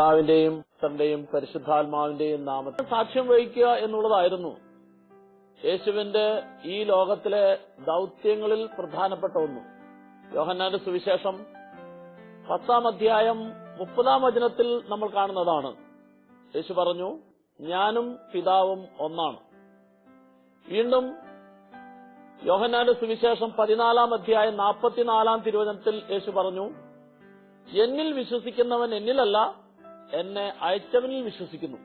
പിതാവിന്റെയും പുത്രന്റെയും പരിശുദ്ധാത്മാവിന്റെയും നാമത്തിൽ സാക്ഷ്യം വഹിക്കുക എന്നുള്ളതായിരുന്നു യേശുവിന്റെ ഈ ലോകത്തിലെ ദൗത്യങ്ങളിൽ പ്രധാനപ്പെട്ട ഒന്ന്. യോഹന്നാന്റെ സുവിശേഷം പത്താം അധ്യായം മുപ്പതാം വചനത്തിൽ നമ്മൾ കാണുന്നതാണ്. യേശു പറഞ്ഞു ഞാനും പിതാവും ഒന്നാണ്. വീണ്ടും യോഹന്നാന്റെ സുവിശേഷം പതിനാലാം അധ്യായം നാൽപ്പത്തിനാലാം തിരുവചനത്തിൽ യേശു പറഞ്ഞു എന്നിൽ വിശ്വസിക്കുന്നവൻ എന്നിലല്ല എന്നെ അയച്ചവനിൽ വിശ്വസിക്കുന്നു.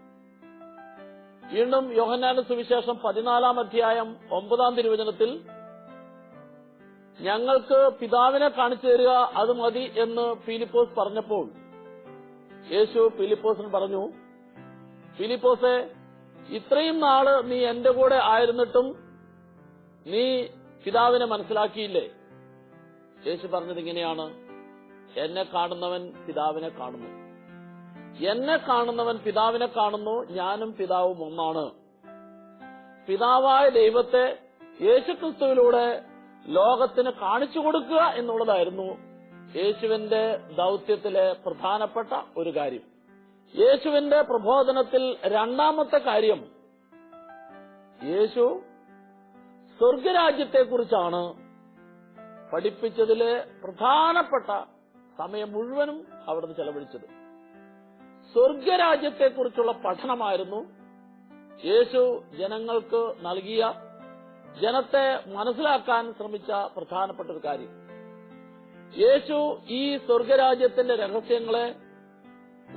വീണ്ടും യോഹന്നാന സുവിശേഷം പതിനാലാം അധ്യായം ഒമ്പതാം തിരുവചനത്തിൽ ഞങ്ങൾക്ക് പിതാവിനെ കാണിച്ചു തരിക അത് മതി എന്ന് ഫിലിപ്പോസ് പറഞ്ഞപ്പോൾ യേശു ഫിലിപ്പോസിന് പറഞ്ഞു ഫിലിപ്പോസെ ഇത്രയും നാൾ നീ എന്റെ കൂടെ ആയിരുന്നിട്ടും നീ പിതാവിനെ മനസ്സിലാക്കിയില്ലേ? യേശു പറഞ്ഞത് ഇങ്ങനെയാണ് എന്നെ കാണുന്നവൻ പിതാവിനെ കാണുന്നു. എന്നെ കാണുന്നവൻ പിതാവിനെ കാണുന്നു ഞാനും പിതാവും ഒന്നാണ്. പിതാവായ ദൈവത്തെ യേശുക്രിസ്തുവിലൂടെ ലോകത്തിന് കാണിച്ചു കൊടുക്കുക എന്നുള്ളതായിരുന്നു യേശുവിന്റെ ദൗത്യത്തിലെ പ്രധാനപ്പെട്ട ഒരു കാര്യം. യേശുവിന്റെ പ്രബോധനത്തിൽ രണ്ടാമത്തെ കാര്യം യേശു സ്വർഗരാജ്യത്തെക്കുറിച്ചാണ് പഠിപ്പിച്ചതിലെ പ്രധാനപ്പെട്ട സമയം മുഴുവനും അവിടുന്ന് ചെലവഴിച്ചത്. സ്വർഗരാജ്യത്തെക്കുറിച്ചുള്ള പഠനമായിരുന്നു യേശു ജനങ്ങൾക്ക് നൽകിയ ജനത്തെ മനസ്സിലാക്കാൻ ശ്രമിച്ച പ്രധാനപ്പെട്ട ഒരു കാര്യം. യേശു ഈ സ്വർഗരാജ്യത്തിന്റെ രഹസ്യങ്ങളെ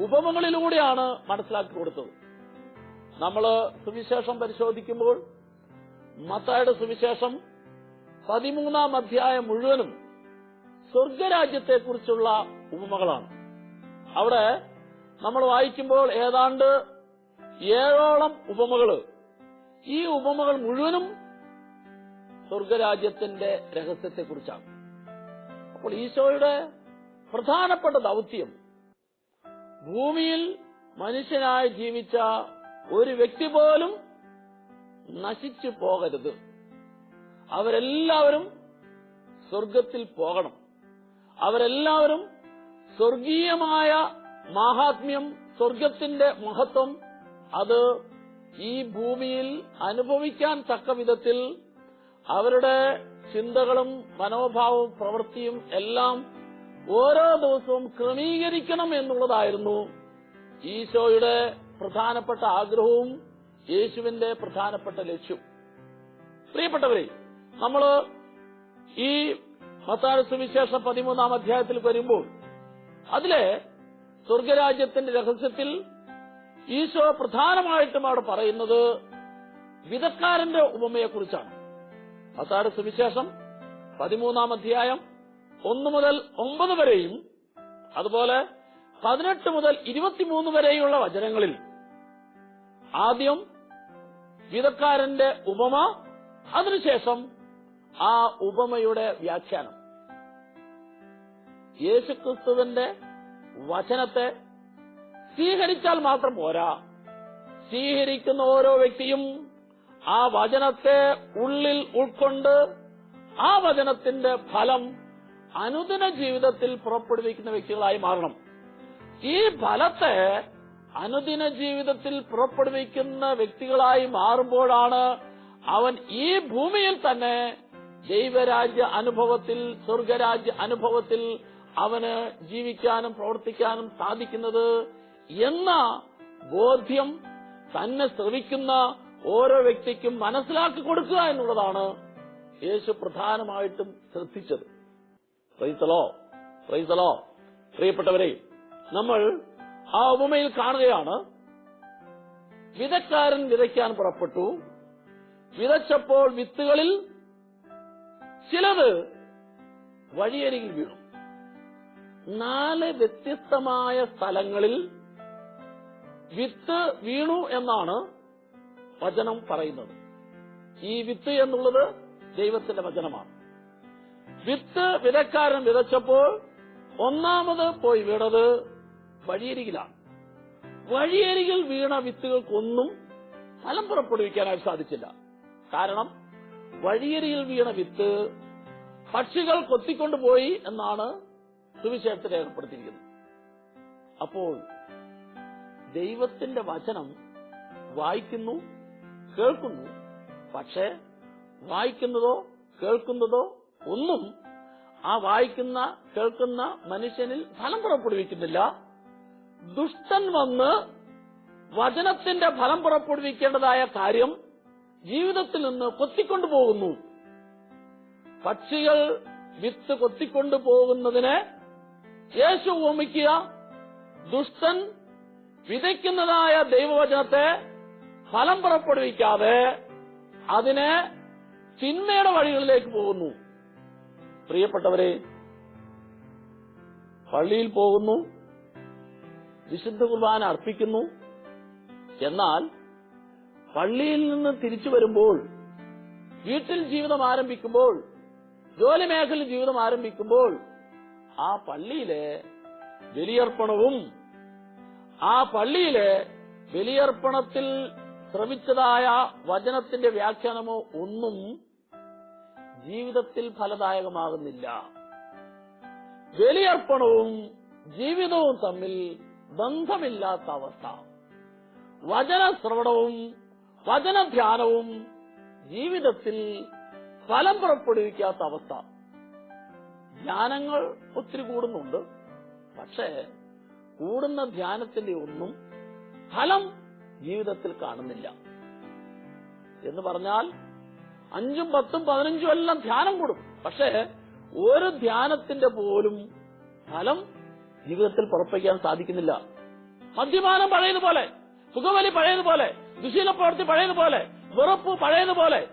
ഉപമകളിലൂടെയാണ് മനസ്സിലാക്കി കൊടുത്തത്. നമ്മൾ സുവിശേഷം പരിശോധിക്കുമ്പോൾ മത്തായുടെ സുവിശേഷം പതിമൂന്നാം അധ്യായം മുഴുവനും സ്വർഗരാജ്യത്തെക്കുറിച്ചുള്ള ഉപമകളാണ്. അവിടെ നമ്മൾ വായിക്കുമ്പോൾ ഏതാണ്ട് ഏഴോളം ഉപമകൾ. ഈ ഉപമകൾ മുഴുവനും സ്വർഗരാജ്യത്തിന്റെ രഹസ്യത്തെക്കുറിച്ചാണ്. അപ്പോൾ ഈശോയുടെ പ്രധാനപ്പെട്ട ദൗത്യം ഭൂമിയിൽ മനുഷ്യനായി ജീവിച്ച ഒരു വ്യക്തി പോലും നശിച്ചു പോകരുത്. അവരെല്ലാവരും സ്വർഗത്തിൽ പോകണം. അവരെല്ലാവരും സ്വർഗീയമായ മാഹാത്മ്യം സ്വർഗത്തിന്റെ മഹത്വം അത് ഈ ഭൂമിയിൽ അനുഭവിക്കാൻ തക്ക വിധത്തിൽ അവരുടെ ചിന്തകളും മനോഭാവവും പ്രവൃത്തിയും എല്ലാം ഓരോ ദിവസവും ക്രമീകരിക്കണം എന്നുള്ളതായിരുന്നു ഈശോയുടെ പ്രധാനപ്പെട്ട ആഗ്രഹവും യേശുവിന്റെ പ്രധാനപ്പെട്ട ലക്ഷ്യം. പ്രിയപ്പെട്ടവരെ നമ്മൾ ഈ മത്താഴ സുവിശേഷം പതിമൂന്നാം അധ്യായത്തിൽ വരുമ്പോൾ അതിലെ സ്വർഗരാജ്യത്തിന്റെ രഹസ്യത്തിൽ ഈശോ പ്രധാനമായിട്ടും അവിടെ പറയുന്നത് വിധക്കാരന്റെ ഉപമയെക്കുറിച്ചാണ്. മത്താഴ സുവിശേഷം പതിമൂന്നാം അധ്യായം ഒന്ന് മുതൽ ഒമ്പത് വരെയും അതുപോലെ പതിനെട്ട് മുതൽ ഇരുപത്തിമൂന്ന് വരെയുള്ള വചനങ്ങളിൽ ആദ്യം വിധക്കാരന്റെ ഉപമ അതിനുശേഷം ആ ഉപമയുടെ വ്യാഖ്യാനം. യേശുക്രിസ്തുവിന്റെ വചനത്തെ സ്വീകരിച്ചാൽ മാത്രം പോരാ. സ്വീകരിക്കുന്ന ഓരോ വ്യക്തിയും ആ വചനത്തെ ഉള്ളിൽ ഉൾക്കൊണ്ട് ആ വചനത്തിന്റെ ഫലം അനുദിന ജീവിതത്തിൽ പുറപ്പെടുവിക്കുന്ന വ്യക്തികളായി മാറണം. ഈ ഫലത്തെ അനുദിന ജീവിതത്തിൽ പുറപ്പെടുവിക്കുന്ന വ്യക്തികളായി മാറുമ്പോഴാണ് അവൻ ഈ ഭൂമിയിൽ തന്നെ ദൈവരാജ്യ അനുഭവത്തിൽ സ്വർഗരാജ്യ അനുഭവത്തിൽ അവന് ജീവിക്കാനും പ്രവർത്തിക്കാനും സാധിക്കുന്നത് എന്ന ബോധ്യം തന്നെ ശ്രവിക്കുന്ന ഓരോ വ്യക്തിക്കും മനസ്സിലാക്കി കൊടുക്കുക എന്നുള്ളതാണ് യേശു പ്രധാനമായിട്ടും ശ്രദ്ധിച്ചത്. റൈസലോ റൈസലോ പ്രിയപ്പെട്ടവരെ നമ്മൾ ആ ഉപമയിൽ കാണുകയാണ്. വിതക്കാരൻ വിതയ്ക്കാൻ പുറപ്പെട്ടു. വിതച്ചപ്പോൾ വിത്തുകളിൽ ചിലത് വഴിയരികിൽ വീണു. നാല് വ്യത്യസ്തമായ സ്ഥലങ്ങളിൽ വിത്ത് വീണു എന്നാണ് വചനം പറയുന്നത്. ഈ വിത്ത് എന്നുള്ളത് ദൈവത്തിന്റെ വചനമാണ്. വിത്ത് വിതക്കാരൻ വിതച്ചപ്പോൾ ഒന്നാമത് പോയി വീണത് വഴിയരികിലാണ്. വഴിയരികിൽ വീണ വിത്തുകൾക്കൊന്നും ഫലം പുറപ്പെടുവിക്കാനായി സാധിച്ചില്ല. കാരണം വഴിയരികിൽ വീണ വിത്ത് പക്ഷികൾ കൊത്തിക്കൊണ്ടുപോയി എന്നാണ് സുവിശേഷത്തിൽ ഏർപ്പെടുത്തിയിരിക്കുന്നു. അപ്പോൾ ദൈവത്തിന്റെ വചനം വായിക്കുന്നു കേൾക്കുന്നു. പക്ഷേ വായിക്കുന്നതോ കേൾക്കുന്നതോ ഒന്നും ആ വായിക്കുന്ന കേൾക്കുന്ന മനുഷ്യനിൽ ഫലം പുറപ്പെടുവിക്കുന്നില്ല. ദുഷ്ടൻ വന്ന് വചനത്തിന്റെ ഫലം പുറപ്പെടുവിക്കേണ്ടതായ കാര്യം ജീവിതത്തിൽ നിന്ന് കൊത്തിക്കൊണ്ടു പോകുന്നു പക്ഷികൾ വിത്ത് കൊത്തിക്കൊണ്ടു പോകുന്നതിനെ യേശു ഓമിക്കുക. ദുഷ്ടൻ വിതയ്ക്കുന്നതായ ദൈവവചനത്തെ ഫലം പുറപ്പെടുവിക്കാതെ അതിനെ തിന്മയുടെ വഴികളിലേക്ക് പോകുന്നു. പ്രിയപ്പെട്ടവരെ പള്ളിയിൽ പോകുന്നു വിശുദ്ധ കുർബാന അർപ്പിക്കുന്നു. എന്നാൽ പള്ളിയിൽ നിന്ന് തിരിച്ചു വരുമ്പോൾ വീട്ടിൽ ജീവിതം ആരംഭിക്കുമ്പോൾ ജോലി മേഖലയിൽ ജീവിതം ആരംഭിക്കുമ്പോൾ ആ പള്ളിയിലെ ബലിയർപ്പണവും ആ പള്ളിയിലെ ബലിയർപ്പണത്തിൽ ശ്രമിച്ചതായ വചനത്തിന്റെ വ്യാഖ്യാനമോ ഒന്നും ജീവിതത്തിൽ ഫലദായകമാകുന്നില്ല. ബലിയർപ്പണവും ജീവിതവും തമ്മിൽ ബന്ധമില്ലാത്ത അവസ്ഥ. വചനശ്രവണവും വചനധ്യാനവും ജീവിതത്തിൽ ഫലം പുറപ്പെടുവിക്കാത്ത അവസ്ഥ. ധ്യാനങ്ങൾ ഒത്തിരി കൂടുന്നുണ്ട്. പക്ഷേ കൂടുന്ന ധ്യാനത്തിന്റെ ഒന്നും ഫലം ജീവിതത്തിൽ കാണുന്നില്ല. എന്ന് പറഞ്ഞാൽ അഞ്ചും പത്തും പതിനഞ്ചും എല്ലാം ധ്യാനം കൂടും. പക്ഷേ ഒരു ധ്യാനത്തിന്റെ പോലും ഫലം ജീവിതത്തിൽ പുറപ്പിക്കാൻ സാധിക്കുന്നില്ല. മദ്യപാനം പഴയതുപോലെ പുകവലി പഴയതുപോലെ ദുശീല പ്രവൃത്തി പഴയതുപോലെ വെറുപ്പ് പഴയതുപോലെ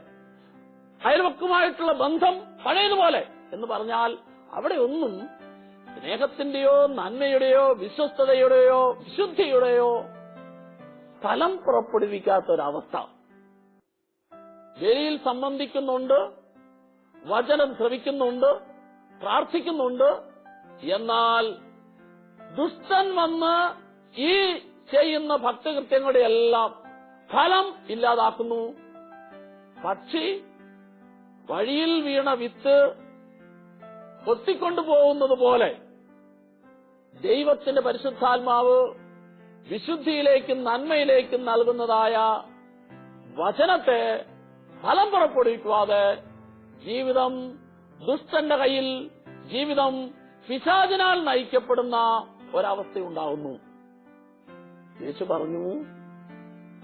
അയൽവക്കുമായിട്ടുള്ള ബന്ധം പഴയതുപോലെ എന്ന് പറഞ്ഞാൽ അവിടെ ഒന്നും സ്നേഹത്തിന്റെയോ നന്മയുടെയോ വിശ്വസ്തതയുടെയോ വിശുദ്ധിയുടെയോ ഫലം പുറപ്പെടുവിക്കാത്ത ഒരവസ്ഥ ബലിയിൽ സംബന്ധിക്കുന്നുണ്ട് വചനം ശ്രവിക്കുന്നുണ്ട് പ്രാർത്ഥിക്കുന്നുണ്ട് എന്നാൽ ദുഷ്ടൻ വന്ന് ഈ ചെയ്യുന്ന ഭക്തകൃത്യങ്ങളുടെ എല്ലാം ഫലം ഇല്ലാതാക്കുന്നു. പക്ഷി വഴിയിൽ വീണ വിത്ത് കൊത്തിക്കൊണ്ടു പോകുന്നത് പോലെ ദൈവത്തിന്റെ പരിശുദ്ധാത്മാവ് വിശുദ്ധിയിലേക്കും നന്മയിലേക്കും നൽകുന്നതായ വചനത്തെ ഫലം പുറപ്പെടുവിക്കാതെ ജീവിതം ദുഷ്ടന്റെ കയ്യിൽ ജീവിതം പിശാചിനാൽ നയിക്കപ്പെടുന്ന ഒരവസ്ഥയുണ്ടാകുന്നു യേശു പറഞ്ഞു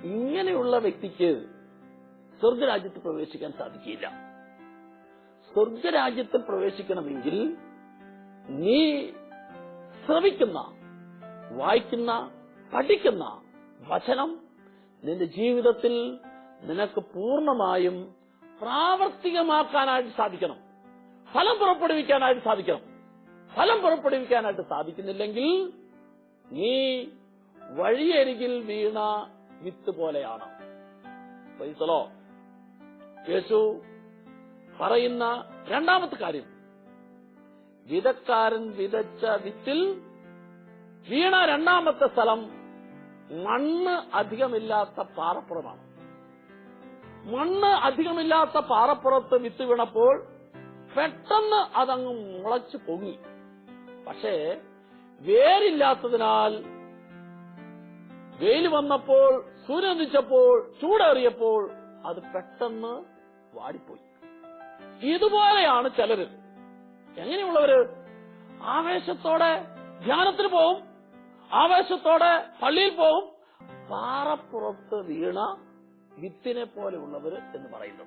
ഇങ്ങനെയുള്ള വ്യക്തിക്ക് സ്വർഗരാജ്യത്ത് പ്രവേശിക്കാൻ സാധിക്കില്ല. സ്വർഗരാജ്യത്തിൽ പ്രവേശിക്കണമെങ്കിൽ നീ ശ്രവിക്കുന്ന വായിക്കുന്ന പഠിക്കുന്ന വചനം നിന്റെ ജീവിതത്തിൽ നിനക്ക് പൂർണമായും പ്രാവർത്തികമാക്കാനായിട്ട് സാധിക്കണം. ഫലം പുറപ്പെടുവിക്കാനായിട്ട് സാധിക്കണം. ഫലം പുറപ്പെടുവിക്കാനായിട്ട് സാധിക്കുന്നില്ലെങ്കിൽ നീ വഴിയരികിൽ വീണ വിത്ത് പോലെയാണ്. പൈസലോ യേശു പറയുന്ന രണ്ടാമത്തെ കാര്യം. വിതക്കാരൻ വിതച്ച വിത്തിൽ വീണ രണ്ടാമത്തെ സ്ഥലം മണ്ണ് അധികമില്ലാത്ത പാറപ്പുറമാണ്. മണ്ണ് അധികമില്ലാത്ത പാറപ്പുറത്ത് വിത്ത് വീണപ്പോൾ പെട്ടെന്ന് അതങ്ങ് മുളച്ചു പൊങ്ങി. പക്ഷേ വേരില്ലാത്തതിനാൽ വെയിൽ വന്നപ്പോൾ സൂര്യനിച്ചപ്പോൾ ചൂടേറിയപ്പോൾ അത് പെട്ടെന്ന് വാടിപ്പോയി. ഇതുപോലെയാണ് ചിലർ എങ്ങനെയുള്ളവര് ആവേശത്തോടെ ധ്യാനത്തിന് പോവും ആവേശത്തോടെ പള്ളിയിൽ പോവും പാറപ്പുറത്ത് വീണ വിത്തിനെ പോലെയുള്ളവര് എന്ന് പറയുന്നു.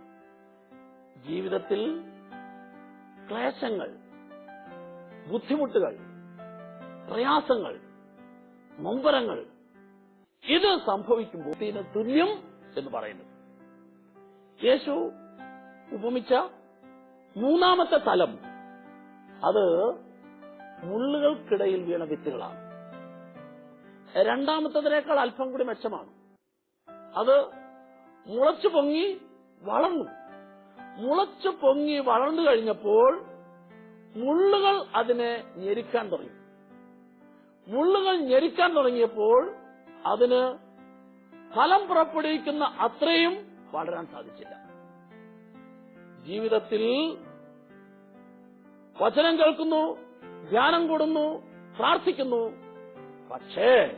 ജീവിതത്തിൽ ക്ലേശങ്ങൾ ബുദ്ധിമുട്ടുകൾ പ്രയാസങ്ങൾ നൊമ്പരങ്ങൾ ഇത് സംഭവിക്കുമ്പോൾ തുല്യം എന്ന് പറയുന്നു. യേശു ഉപമിച്ച മൂന്നാമത്തെ തലം. അത് മുള്ളുകൾക്കിടയിൽ വീണ വിത്തുകളാണ്. രണ്ടാമത്തതിനേക്കാൾ അല്പം കൂടി മെച്ചമാണ്. അത് മുളച്ചു പൊങ്ങി വളർന്നു. മുളച്ചു പൊങ്ങി വളർന്നു കഴിഞ്ഞപ്പോൾ മുള്ളുകൾ അതിനെ ഞെരിക്കാൻ തുടങ്ങി. മുള്ളുകൾ ഞെരിക്കാൻ തുടങ്ങിയപ്പോൾ അതിന് ഫലം പുറപ്പെടുവിക്കുന്ന അത്രയും വളരാൻ സാധിച്ചില്ല. ജീവിതത്തിൽ വചനം കേൾക്കുന്നു ധ്യാനം കൂടുന്നു പ്രാർത്ഥിക്കുന്നു. പക്ഷേ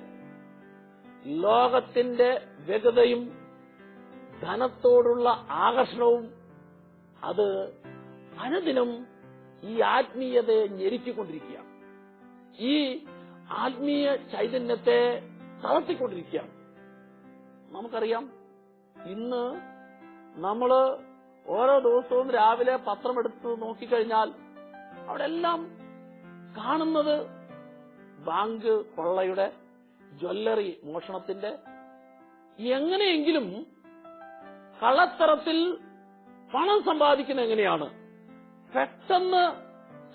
ലോകത്തിന്റെ വ്യഗതയും ധനത്തോടുള്ള ആകർഷണവും അത് അനുദിനം ഈ ആത്മീയതയെ ഞെരുക്കിക്കൊണ്ടിരിക്കുകയാണ്. ഈ ആത്മീയ ചൈതന്യത്തെ തളർത്തിക്കൊണ്ടിരിക്കുകയാണ്. നമുക്കറിയാം ഇന്ന് നമ്മൾ ഓരോ ദിവസവും രാവിലെ പത്രമെടുത്ത് നോക്കിക്കഴിഞ്ഞാൽ അവിടെ എല്ലാം കാണുന്നത് ബാങ്ക് കൊള്ളയുടെ ജ്വല്ലറി മോഷണത്തിന്റെ എങ്ങനെയെങ്കിലും കള്ളത്തരത്തിൽ പണം സമ്പാദിക്കുന്ന എങ്ങനെയാണ്? പെട്ടെന്ന്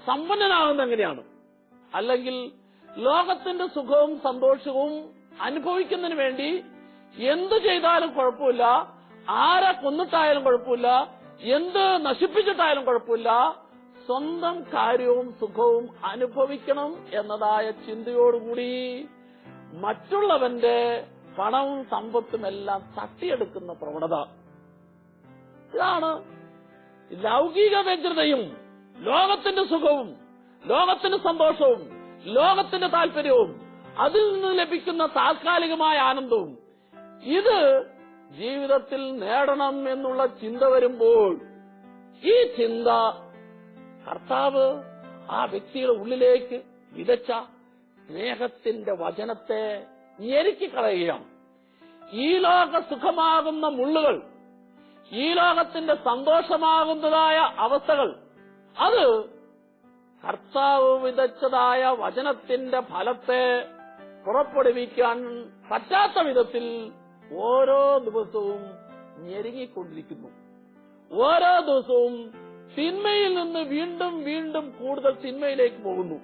സമ്പന്നനാകുന്ന എങ്ങനെയാണ്? അല്ലെങ്കിൽ ലോകത്തിന്റെ സുഖവും സന്തോഷവും അനുഭവിക്കുന്നതിന് വേണ്ടി എന്തു ചെയ്താലും കുഴപ്പമില്ല ആരെ കൊന്നിട്ടായാലും കുഴപ്പമില്ല എന്ത് നശിപ്പിച്ചിട്ടായാലും കുഴപ്പമില്ല. സ്വന്തം കാര്യവും സുഖവും അനുഭവിക്കണം എന്നതായ ചിന്തയോടുകൂടി മറ്റുള്ളവന്റെ പണവും സമ്പത്തും എല്ലാം തട്ടിയെടുക്കുന്ന പ്രവണത. ഇതാണ് ലൗകിക വ്യഗ്രതയും ലോകത്തിന്റെ സുഖവും ലോകത്തിന്റെ സന്തോഷവും ലോകത്തിന്റെ താല്പര്യവും അതിൽ നിന്ന് ലഭിക്കുന്ന താൽക്കാലികമായ ആനന്ദവും. ഇത് ജീവിതത്തിൽ നേടണം എന്നുള്ള ചിന്ത വരുമ്പോൾ ഈ ചിന്ത കർത്താവ് ആ വ്യക്തിയുടെ ഉള്ളിലേക്ക് വിതച്ച സ്നേഹത്തിന്റെ വചനത്തെ ഞെരുക്കി കളയുകയാണ്. ഈ ലോക സുഖമാകുന്ന മുള്ളുകൾ ഈ ലോകത്തിന്റെ സന്തോഷമാകുന്നതായ അവസ്ഥകൾ അത് കർത്താവ് വിതച്ചതായ വചനത്തിന്റെ ഫലത്തെ പുറപ്പെടുവിക്കാൻ പറ്റാത്ത വിധത്തിൽ ഓരോ ദിവസവും ഞെരുങ്ങിക്കൊണ്ടിരിക്കുന്നു. ഓരോ ദിവസവും തിന്മയിൽ നിന്ന് വീണ്ടും വീണ്ടും കൂടുതൽ തിന്മയിലേക്ക് പോകുന്നു.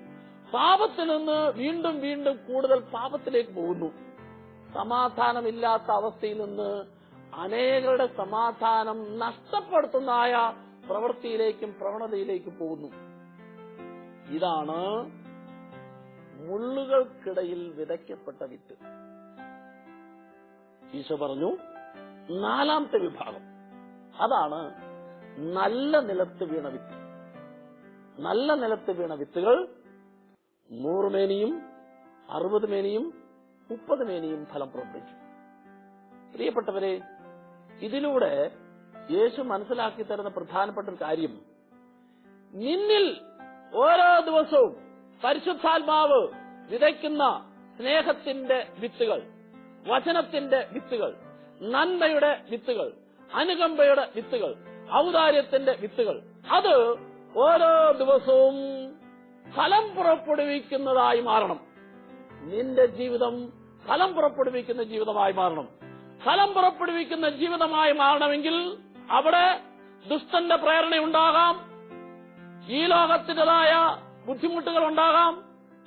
പാപത്തിൽ നിന്ന് വീണ്ടും വീണ്ടും കൂടുതൽ പാപത്തിലേക്ക് പോകുന്നു. സമാധാനമില്ലാത്ത അവസ്ഥയിൽ നിന്ന് അനേകരുടെ സമാധാനം നഷ്ടപ്പെടുത്തുന്നതായ പ്രവൃത്തിയിലേക്കും പ്രവണതയിലേക്കും പോകുന്നു. ഇതാണ് മുള്ളുകൾക്കിടയിൽ വിതയ്ക്കപ്പെട്ട വിത്ത്. ഈശോ പറഞ്ഞു നാലാമത്തെ വിഭാഗം. അതാണ് നല്ല നിലത്ത് വീണ വിത്ത്. നല്ല നിലത്ത് വീണ വിത്തുകൾ നൂറ് മേനിയും അറുപത് മേനിയും മുപ്പത് മേനിയും ഫലം പുറപ്പെടുവിച്ചു പ്രിയപ്പെട്ടവരെ ഇതിലൂടെ യേശു മനസ്സിലാക്കി തരുന്ന പ്രധാനപ്പെട്ട ഒരു കാര്യം നിന്നിൽ ഓരോ ദിവസവും പരിശുദ്ധാത്മാവ് വിതയ്ക്കുന്ന സ്നേഹത്തിന്റെ വിത്തുകൾ വചനത്തിന്റെ വിത്തുകൾ നന്മയുടെ വിത്തുകൾ അനുകമ്പയുടെ വിത്തുകൾ ഔദാര്യത്തിന്റെ വിത്തുകൾ. അത് ഓരോ ദിവസവും ഫലം പുറപ്പെടുവിക്കുന്നതായി മാറണം. നിന്റെ ജീവിതം ഫലം പുറപ്പെടുവിക്കുന്ന ജീവിതമായി മാറണം. ഫലം പുറപ്പെടുവിക്കുന്ന ജീവിതമായി മാറണമെങ്കിൽ അവിടെ ദുഷ്ടന്റെ പ്രേരണയുണ്ടാകാം. ഈ ലോകത്തിന്റെതായ ബുദ്ധിമുട്ടുകൾ ഉണ്ടാകാം.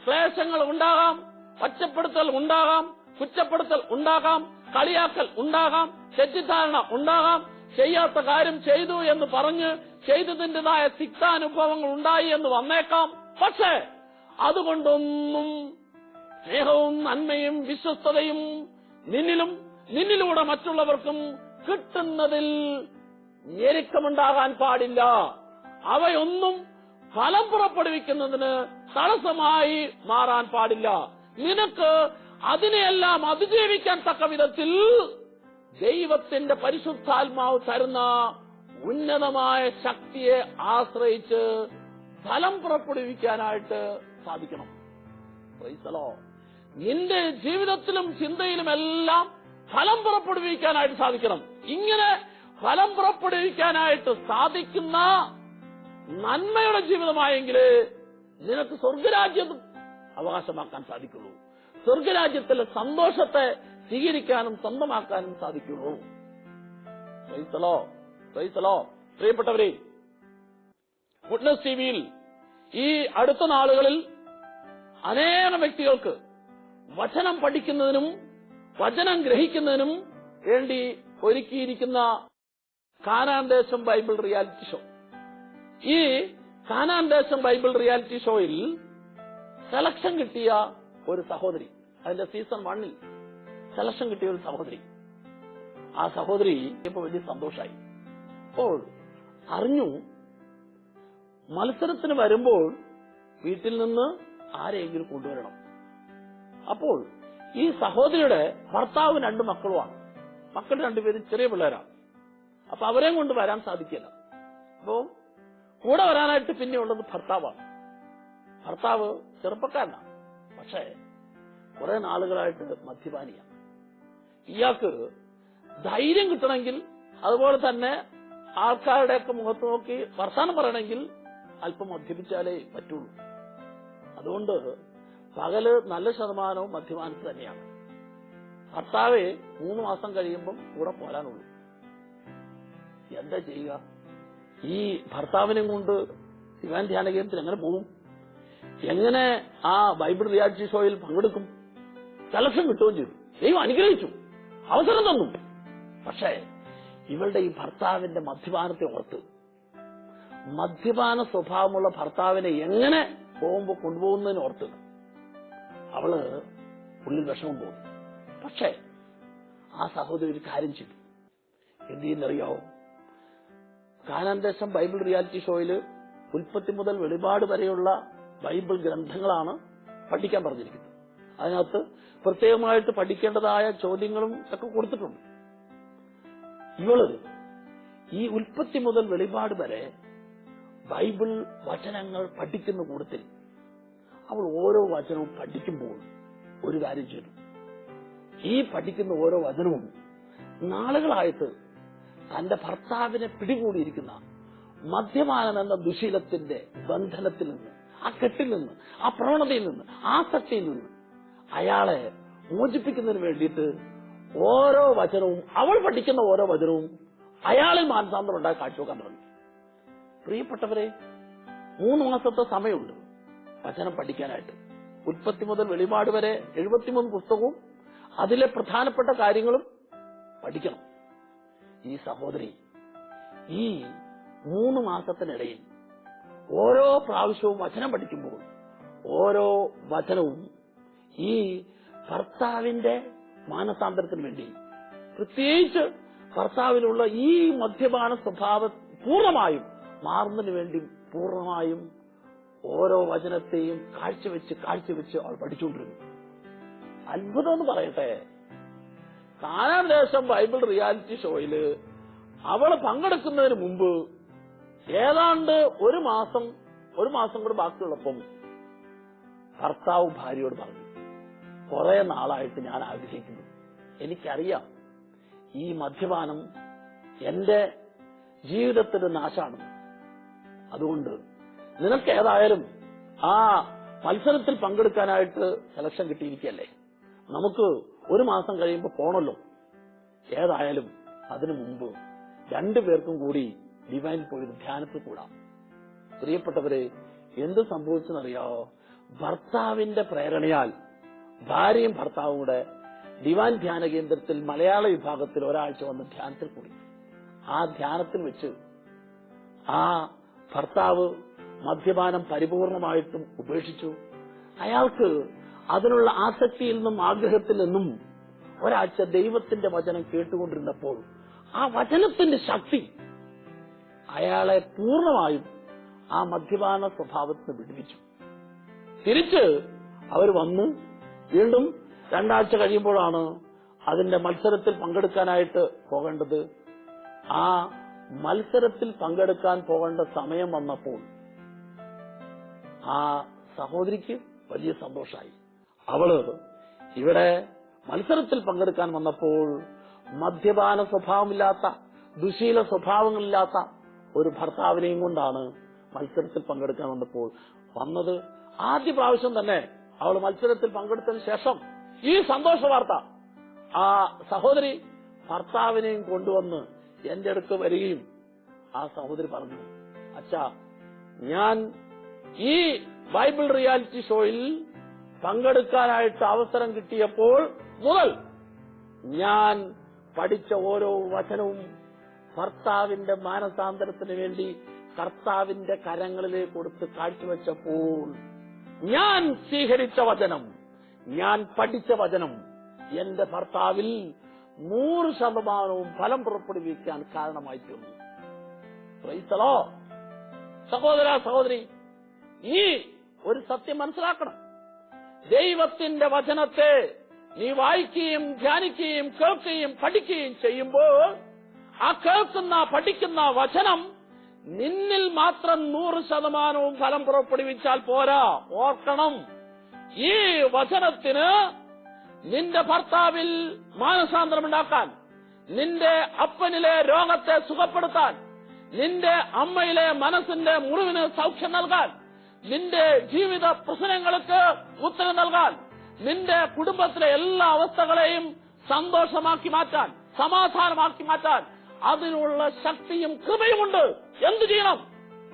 ക്ലേശങ്ങൾ ഉണ്ടാകാം. ഒറ്റപ്പെടുത്തൽ ഉണ്ടാകാം. കുറ്റപ്പെടുത്തൽ ഉണ്ടാകാം കളിയാക്കൽ ഉണ്ടാകാം തെറ്റിദ്ധാരണ ഉണ്ടാകാം ചെയ്യാത്ത കാര്യം ചെയ്തു എന്ന് പറഞ്ഞ് ചെയ്തതിന്റെതായ തിക്താനുഭവങ്ങൾ ഉണ്ടായി എന്ന് വന്നേക്കാം. പക്ഷേ അതുകൊണ്ടൊന്നും സ്നേഹവും നന്മയും വിശ്വസ്തതയും നിന്നിലും നിന്നിലൂടെ മറ്റുള്ളവർക്കും കിട്ടുന്നതിൽ ഞെരുക്കമുണ്ടാകാൻ പാടില്ല. അവയൊന്നും ഫലം പുറപ്പെടുവിക്കുന്നതിന് തടസ്സമായി മാറാൻ പാടില്ല. നിനക്ക് അതിനെയെല്ലാം അതിജീവിക്കാൻ തക്ക വിധത്തിൽ ദൈവത്തിന്റെ പരിശുദ്ധാത്മാവ് തരുന്ന ഉന്നതമായ ശക്തിയെ ആശ്രയിച്ച് ഫലം പുറപ്പെടുവിക്കാനായിട്ട് സാധിക്കണം. നിന്റെ ജീവിതത്തിലും ചിന്തയിലും എല്ലാം ഫലം പുറപ്പെടുവിക്കാനായിട്ട് സാധിക്കണം. ഇങ്ങനെ ഫലം പുറപ്പെടുവിക്കാനായിട്ട് സാധിക്കുന്ന നന്മയുടെ ജീവിതമായെങ്കിൽ നിനക്ക് സ്വർഗരാജ്യം അവകാശമാക്കാൻ സാധിക്കുള്ളൂ. സ്വർഗരാജ്യത്തിലെ സന്തോഷത്തെ സ്വീകരിക്കാനും സ്വന്തമാക്കാനും സാധിക്കുള്ളൂ ക്രൈസ്തലോ പ്രിയപ്പെട്ടവരെ ഗുഡ്നസ് ഈ അടുത്ത നാളുകളിൽ അനേകം വ്യക്തികൾക്ക് വചനം പഠിക്കുന്നതിനും വചനം ഗ്രഹിക്കുന്നതിനും വേണ്ടി ഒരുക്കിയിരിക്കുന്ന കാനാൻ ദേശം ബൈബിൾ റിയാലിറ്റി ഷോ. ഈ കാനാൻ ദേശം ബൈബിൾ റിയാലിറ്റി ഷോയിൽ സെലക്ഷൻ കിട്ടിയ ഒരു സഹോദരി. അതിന്റെ സീസൺ വണ്ണിൽ സെലക്ഷൻ കിട്ടിയ ഒരു സഹോദരി. ആ സഹോദരി ഇപ്പൊ വലിയ സന്തോഷമായി അപ്പോൾ അറിഞ്ഞു. മത്സരത്തിന് വരുമ്പോൾ വീട്ടിൽ നിന്ന് ആരെയെങ്കിലും കൊണ്ടുവരണം. അപ്പോൾ ഈ സഹോദരിയുടെ ഭർത്താവ് രണ്ട് മക്കളുമാണ്. മക്കൾ രണ്ടുപേരും ചെറിയ പിള്ളേരാണ് അപ്പൊ അവരെയും കൊണ്ട് വരാൻ സാധിക്കില്ല. അപ്പോ കൂടെ വരാനായിട്ട് പിന്നെ ഉള്ളത് ഭർത്താവാണ്. ഭർത്താവ് ചെറുപ്പക്കാരനാണ്. പക്ഷേ കുറെ നാളുകളായിട്ട് മദ്യപാനിയാണ്. ഇയാൾക്ക് ധൈര്യം കിട്ടണമെങ്കിൽ അതുപോലെ തന്നെ ആൾക്കാരുടെയൊക്കെ മുഖത്ത് നോക്കി വർത്താനം പറയണമെങ്കിൽ അല്പം മദ്യപിച്ചാലേ പറ്റുള്ളൂ. അതുകൊണ്ട് പകൽ നല്ല ശതമാനവും മദ്യപാനത്തിൽ തന്നെയാണ്. ഭർത്താവെ മൂന്ന് മാസം കഴിയുമ്പം കൂടെ പോരാനുള്ളൂ. എന്താ ചെയ്യുക? ഈ ഭർത്താവിനെ കൊണ്ട് ശിവാൻ ധ്യാന കേന്ദ്രത്തിൽ എങ്ങനെ പോകും? എങ്ങനെ ആ ബൈബിൾ റിയാലിറ്റി ഷോയിൽ പങ്കെടുക്കും? സെലക്ഷൻ കിട്ടുകയും ചെയ്തു. ദൈവം അനുഗ്രഹിച്ചു. അവസരം തന്നു. പക്ഷേ ഇവളുടെ ഈ ഭർത്താവിന്റെ മദ്യപാനത്തെ ഓർത്ത് മദ്യപാന സ്വഭാവമുള്ള ഭർത്താവിനെ എങ്ങനെ പോകുമ്പോ കൊണ്ടുപോകുന്നതിന് ഓർത്ത് അവൾ ഉള്ളിൽ വിഷമം പോകും. പക്ഷേ ആ സഹോദരി ഒരു കാര്യം ചെയ്തു. എന്ത് ചെയ്യുന്നറിയാവോ? കാനാൻ ബൈബിൾ റിയാലിറ്റി ഷോയിൽ ഉൽപ്പത്തി മുതൽ വെളിപാട് വരെയുള്ള ബൈബിൾ ഗ്രന്ഥങ്ങളാണ് പഠിക്കാൻ പറഞ്ഞിരിക്കുന്നത്. അതിനകത്ത് പ്രത്യേകമായിട്ട് പഠിക്കേണ്ടതായ ചോദ്യങ്ങളും ഒക്കെ കൊടുത്തിട്ടുണ്ട്. ഇവൾ ഈ ഉൽപ്പത്തി മുതൽ വെളിപാട് വരെ ബൈബിൾ വചനങ്ങൾ പഠിക്കുന്ന കൂട്ടത്തിൽ അവൾ ഓരോ വചനവും പഠിക്കുമ്പോൾ ഒരു കാര്യം ചെയ്തു. ഈ പഠിക്കുന്ന ഓരോ വചനവും നാളുകളായിട്ട് തന്റെ ഭർത്താവിനെ പിടികൂടിയിരിക്കുന്ന മദ്യപാനം എന്ന ദുശീലത്തിന്റെ ബന്ധനത്തിൽ നിന്ന് ആ കെട്ടിൽ നിന്ന് ആ പ്രവണതയിൽ നിന്ന് ആസക്തിയിൽ നിന്ന് അയാളെ മോചിപ്പിക്കുന്നതിന് വേണ്ടിയിട്ട് ഓരോ വചനവും അവൾ പഠിക്കുന്ന ഓരോ വചനവും അയാളിൽ മാനസാന്തരം ഉണ്ടായി കാഴ്ചവെക്കാൻ തുടങ്ങി. പ്രിയപ്പെട്ടവരെ മൂന്ന് മാസത്തെ സമയമുണ്ട് വചനം പഠിക്കാനായിട്ട്. ഉൽപ്പത്തി മുതൽ വെളിപാട് വരെ എഴുപത്തിമൂന്ന് പുസ്തകവും അതിലെ പ്രധാനപ്പെട്ട കാര്യങ്ങളും പഠിക്കണം. ഈ സഹോദരി ഈ മൂന്ന് മാസത്തിനിടയിൽ ഓരോ പ്രാവശ്യവും വചനം പഠിക്കുമ്പോൾ ഓരോ വചനവും ഈ ഭർത്താവിന്റെ മാനസാന്തരത്തിന് വേണ്ടി പ്രത്യേകിച്ച് ഭർത്താവിനുള്ള ഈ മദ്യപാന സ്വഭാവ പൂർണമായും മാറുന്നതിന് വേണ്ടി പൂർണമായും ഓരോ വചനത്തെയും കാഴ്ചവെച്ച് കാഴ്ചവെച്ച് അവൾ പഠിച്ചുകൊണ്ടിരുന്നു. അത്ഭുതം എന്ന് പറയട്ടെ. കാനാൻ ദേശം ബൈബിൾ റിയാലിറ്റി ഷോയിൽ അവൾ പങ്കെടുക്കുന്നതിന് മുമ്പ് ഏതാണ്ട് ഒരു മാസം ഒരു മാസം കൂടെ ബാക്കിയുള്ളപ്പം ഭർത്താവ് ഭാര്യയോട് പറഞ്ഞു കുറെ നാളായിട്ട് ഞാൻ ആഗ്രഹിക്കുന്നു. എനിക്കറിയാം ഈ മദ്യപാനം എന്റെ ജീവിതത്തിന്റെ നാശാണ് അതുകൊണ്ട് നിനക്ക് ഏതായാലും ആ മത്സരത്തിൽ പങ്കെടുക്കാനായിട്ട് സെലക്ഷൻ കിട്ടിയിരിക്കല്ലേ നമുക്ക് ഒരു മാസം കഴിയുമ്പോൾ പോണല്ലോ. ഏതായാലും അതിനു മുമ്പ് രണ്ടുപേർക്കും കൂടി ഡിവൈൻ പോയി ധ്യാനത്തിൽ കൂടാം പ്രിയപ്പെട്ടവരെ എന്ത് സംഭവിച്ചെന്നറിയാവോ ഭർത്താവിന്റെ പ്രേരണയാൽ ഭാര്യയും ഭർത്താവും കൂടെ ഡിവാൻ ധ്യാന കേന്ദ്രത്തിൽ മലയാള വിഭാഗത്തിൽ ഒരാഴ്ച വന്ന് ധ്യാനത്തിൽ കൂടി ആ ധ്യാനത്തിൽ വെച്ച് ആ ഭർത്താവ് മദ്യപാനം പരിപൂർണമായിട്ടും ഉപേക്ഷിച്ചു. അയാൾക്ക് അതിനുള്ള ആസക്തിയിൽ നിന്നും ആഗ്രഹത്തിൽ നിന്നും ഒരാഴ്ച ദൈവത്തിന്റെ വചനം കേട്ടുകൊണ്ടിരുന്നപ്പോൾ ആ വചനത്തിന്റെ ശക്തി അയാളെ പൂർണമായും ആ മദ്യപാന സ്വഭാവത്തിന് വിടുവിച്ചു. തിരിച്ച് അവർ വന്ന് വീണ്ടും രണ്ടാഴ്ച കഴിയുമ്പോഴാണ് അതിന്റെ മത്സരത്തിൽ പങ്കെടുക്കാനായിട്ട് പോകേണ്ടത്. ആ മത്സരത്തിൽ പങ്കെടുക്കാൻ പോകേണ്ട സമയം വന്നപ്പോൾ ആ സഹോദരിക്ക് വലിയ സന്തോഷമായി അവൾ ഇവിടെ മത്സരത്തിൽ പങ്കെടുക്കാൻ വന്നപ്പോൾ മദ്യപാന സ്വഭാവമില്ലാത്ത ദുശീല സ്വഭാവങ്ങളില്ലാത്ത ഒരു ഭർത്താവിനെയും കൊണ്ടാണ് മത്സരത്തിൽ പങ്കെടുക്കാൻ വന്നപ്പോൾ വന്നത്. ആദ്യ പ്രാവശ്യം തന്നെ അവൾ മത്സരത്തിൽ പങ്കെടുത്തതിന് ശേഷം ഈ സന്തോഷ വാർത്ത ആ സഹോദരി ഭർത്താവിനെയും കൊണ്ടുവന്ന് എന്റെ അടുത്ത് വരികയും ആ സഹോദരി പറഞ്ഞു അച്ഛാ ഞാൻ ഈ ബൈബിൾ റിയാലിറ്റി ഷോയിൽ പങ്കെടുക്കാനായിട്ട് അവസരം കിട്ടിയപ്പോൾ മുതൽ ഞാൻ പഠിച്ച ഓരോ വചനവും ഭർത്താവിന്റെ മാനസാന്തരത്തിന് വേണ്ടി കർത്താവിന്റെ കരങ്ങളിലേക്ക് കൊടുത്ത് കാഴ്ചവെച്ചപ്പോൾ ഞാൻ സ്വീകരിച്ച വചനം ഞാൻ പഠിച്ച വചനം എന്റെ ഭർത്താവിൽ നൂറ് ശതമാനവും ഫലം പുറപ്പെടുവിക്കാൻ കാരണമായി തീർന്നു പ്രൈസലോ സഹോദര സഹോദരി ഈ ഒരു സത്യം മനസ്സിലാക്കണം. ദൈവത്തിന്റെ വചനത്തെ നീ വായിക്കുകയും ധ്യാനിക്കുകയും കേൾക്കുകയും പഠിക്കുകയും ചെയ്യുമ്പോൾ ആ കേൾക്കുന്ന പഠിക്കുന്ന വചനം നിന്നിൽ മാത്രം നൂറ് ശതമാനവും ഫലം പുറപ്പെടുവിച്ചാൽ പോരാ. ഓർക്കണം. ഈ വചനത്തിന് നിന്റെ ഭർത്താവിൽ മാനസാന്തരമുണ്ടാക്കാൻ നിന്റെ അപ്പനിലെ രോഗത്തെ സുഖപ്പെടുത്താൻ നിന്റെ അമ്മയിലെ മനസ്സിന്റെ മുറിവിന് സൗഖ്യം നൽകാൻ നിന്റെ ജീവിത പ്രശ്നങ്ങൾക്ക് ഉത്തരം നൽകാൻ നിന്റെ കുടുംബത്തിലെ എല്ലാ അവസ്ഥകളെയും സന്തോഷമാക്കി മാറ്റാൻ സമാധാനമാക്കി മാറ്റാൻ അതിനുള്ള ശക്തിയും കൃപയുമുണ്ട്. എന്തു ചെയ്യണം?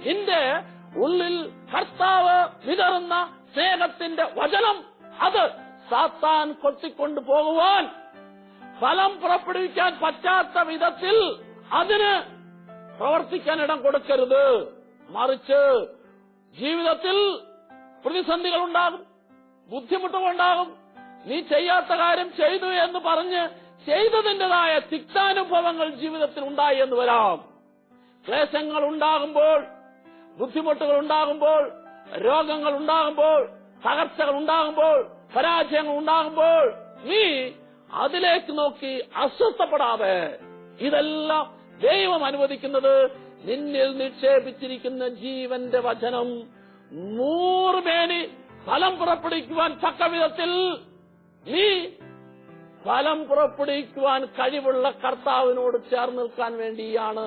നിന്റെ ഉള്ളിൽ കർത്താവ് വിതറുന്ന സ്നേഹത്തിന്റെ വചനം അത് സാത്താൻ കൊത്തിക്കൊണ്ടു പോകുവാൻ ഫലം പുറപ്പെടുവിക്കാൻ പറ്റാത്ത വിധത്തിൽ അതിന് പ്രവർത്തിക്കാൻ ഇടം കൊടുക്കരുത്. മറിച്ച് ജീവിതത്തിൽ പ്രതിസന്ധികൾ ഉണ്ടാകും ബുദ്ധിമുട്ടുകൾ ഉണ്ടാകും നീ ചെയ്യാത്ത കാര്യം ചെയ്തു എന്ന് പറഞ്ഞ് ചെയ്തതിന്റെതായ തിക്താനുഭവങ്ങൾ ജീവിതത്തിൽ ഉണ്ടായി എന്ന് വരാം. ക്ലേശങ്ങൾ ഉണ്ടാകുമ്പോൾ ബുദ്ധിമുട്ടുകൾ ഉണ്ടാകുമ്പോൾ രോഗങ്ങൾ ഉണ്ടാകുമ്പോൾ തകർച്ചകൾ ഉണ്ടാകുമ്പോൾ പരാജയങ്ങൾ ഉണ്ടാകുമ്പോൾ നീ അതിലേക്ക് നോക്കി അസ്വസ്ഥപ്പെടാതെ ഇതെല്ലാം ദൈവം അനുവദിക്കുന്നത് നിന്നിൽ നിക്ഷേപിച്ചിരിക്കുന്ന ജീവന്റെ വചനം. നൂറ് മേനി ഫലം പുറപ്പെടുവിക്കുവാൻ തക്ക വിധത്തിൽ നീ ഫലം പുറപ്പെടുവിക്കുവാൻ കഴിവുള്ള കർത്താവിനോട് ചേർന്ന് നിൽക്കാൻ വേണ്ടിയാണ്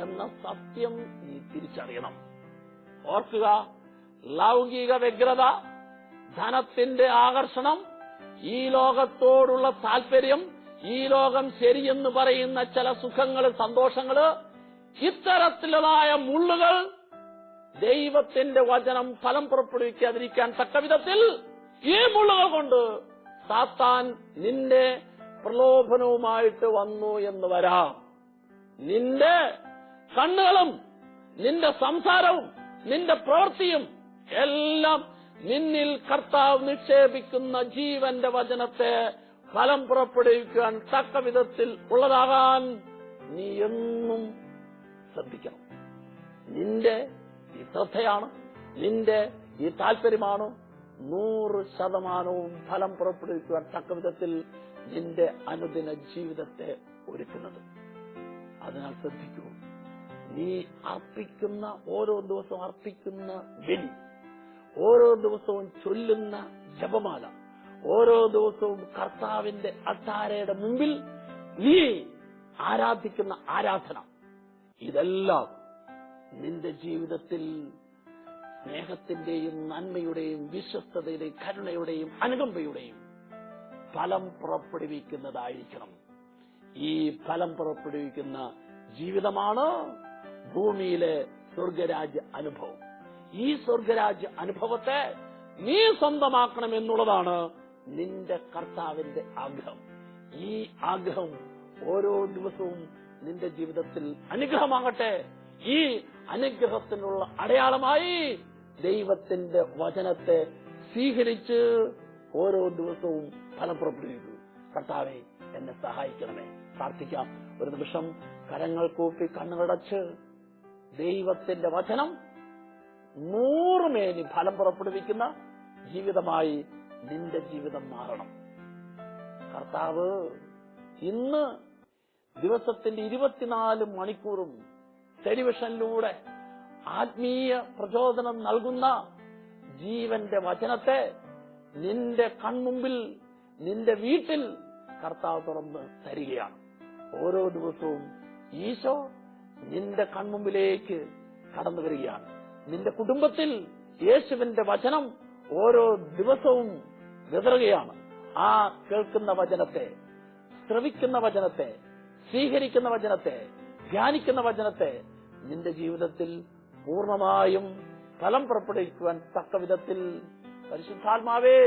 എന്ന സത്യം നീ തിരിച്ചറിയണം. ഓർക്കുക ലൗകിക വ്യഗ്രത ധനത്തിന്റെ ആകർഷണം ഈ ലോകത്തോടുള്ള താല്പര്യം ഈ ലോകം ശരിയെന്ന് പറയുന്ന ചില സുഖങ്ങൾ സന്തോഷങ്ങൾ ഇത്തരത്തിലുള്ളതായ മുള്ളുകൾ ദൈവത്തിന്റെ വചനം ഫലം പുറപ്പെടുവിക്കാതിരിക്കാൻ തക്ക വിധത്തിൽ ഈ മുള്ളുകൾ കൊണ്ട് സാത്താൻ നിന്റെ പ്രലോഭനവുമായിട്ട് വന്നു എന്ന് വരാം. നിന്റെ കണ്ണുകളും നിന്റെ സംസാരവും നിന്റെ പ്രവൃത്തിയും എല്ലാം നിന്നിൽ കർത്താവ് നിക്ഷേപിക്കുന്ന ജീവന്റെ വചനത്തെ ഫലം പുറപ്പെടുവിക്കാൻ തക്ക വിധത്തിൽ ഉള്ളതാകാൻ നീ എന്നും ശ്രദ്ധിക്കണം. നിന്റെ ഈ ശ്രദ്ധയാണ് നിന്റെ ഈ താല്പര്യമാണ് നൂറ് ശതമാനവും ഫലം പുറപ്പെടുവിക്കുവാൻ തക്ക വിധത്തിൽ നിന്റെ അനുദിന ജീവിതത്തെ ഒരുക്കുന്നത്. അതിനാൽ ശ്രദ്ധിക്കൂ. നീ അർപ്പിക്കുന്ന ഓരോ ദിവസവും അർപ്പിക്കുന്ന ബലി ഓരോ ദിവസവും ചൊല്ലുന്ന ജപമാല ഓരോ ദിവസവും കർത്താവിന്റെ അട്ടാരയുടെ മുമ്പിൽ നീ ആരാധിക്കുന്ന ആരാധന ഇതെല്ലാം നിന്റെ ജീവിതത്തിൽ സ്നേഹത്തിന്റെയും നന്മയുടെയും വിശ്വസ്തതയുടെയും കരുണയുടെയും അനുകമ്പയുടെയും ഫലം പുറപ്പെടുവിക്കുന്നതായിരിക്കണം. ഈ ഫലം പുറപ്പെടുവിക്കുന്ന ജീവിതമാണ് ഭൂമിയിലെ സ്വർഗരാജ്യ അനുഭവം. ഈ സ്വർഗരാജ്യ അനുഭവത്തെ നീ സ്വന്തമാക്കണം എന്നുള്ളതാണ് നിന്റെ കർത്താവിന്റെ ആഗ്രഹം. ഈ ആഗ്രഹം ഓരോ ദിവസവും നിന്റെ ജീവിതത്തിൽ അനുഗ്രഹമാകട്ടെ. ഈ അനുഗ്രഹത്തിനുള്ള അടയാളമായി ദൈവത്തിന്റെ വചനത്തെ സ്വീകരിച്ച് ഓരോ ദിവസവും ഫലം പുറപ്പെടുവിക്കൂ കർത്താവെ എന്നെ സഹായിക്കണമേ. പ്രാർത്ഥിക്കാം. ഒരു നിമിഷം കരങ്ങൾ കൂപ്പി കണ്ണുകടച്ച് ദൈവത്തിന്റെ വചനം നൂറുമേനി ഫലം പുറപ്പെടുവിക്കുന്ന ജീവിതമായി നിന്റെ ജീവിതം മാറണം. കർത്താവ് ഇന്ന് ദിവസത്തിന്റെ ഇരുപത്തിനാല് മണിക്കൂറും ടെലിവിഷനിലൂടെ ആത്മീയ പ്രചോദനം നൽകുന്ന ജീവന്റെ വചനത്തെ നിന്റെ കൺമുമ്പിൽ നിന്റെ വീട്ടിൽ കർത്താവ് തുറന്ന് തരികയാണ്. ഓരോ ദിവസവും ഈശോ നിന്റെ കൺമുമ്പിലേക്ക് കടന്നു വരികയാണ്. നിന്റെ കുടുംബത്തിൽ യേശുവിന്റെ വചനം ഓരോ ദിവസവും വിതറുകയാണ്. ആ കേൾക്കുന്ന വചനത്തെ ശ്രവിക്കുന്ന വചനത്തെ സ്വീകരിക്കുന്ന വചനത്തെ ധ്യാനിക്കുന്ന വചനത്തെ നിന്റെ ജീവിതത്തിൽ പൂർണമായും ഫലം പുറപ്പെടുവിക്കുവാൻ തക്ക വിധത്തിൽ പരിശുദ്ധാത്മാവേ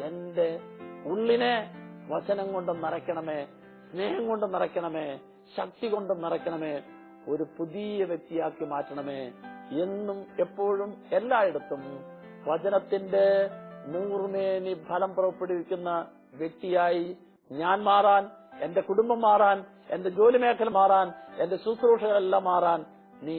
എന്റെ ഉള്ളിനെ വചനം കൊണ്ട് നിറയ്ക്കണമേ സ്നേഹം കൊണ്ട് നിറയ്ക്കണമേ ശക്തി കൊണ്ട് നിറയ്ക്കണമേ ഒരു പുതിയ വ്യക്തിയാക്കി മാറ്റണമേ എന്നും എപ്പോഴും എല്ലായിടത്തും വചനത്തിന്റെ നൂറുമേനി ഫലം പുറപ്പെടുവിക്കുന്ന വ്യക്തിയായി ഞാൻ മാറാൻ എന്റെ കുടുംബം മാറാൻ എന്റെ ജോലി മേഖല മാറാൻ എന്റെ ശുശ്രൂഷകളെല്ലാം മാറാൻ നീ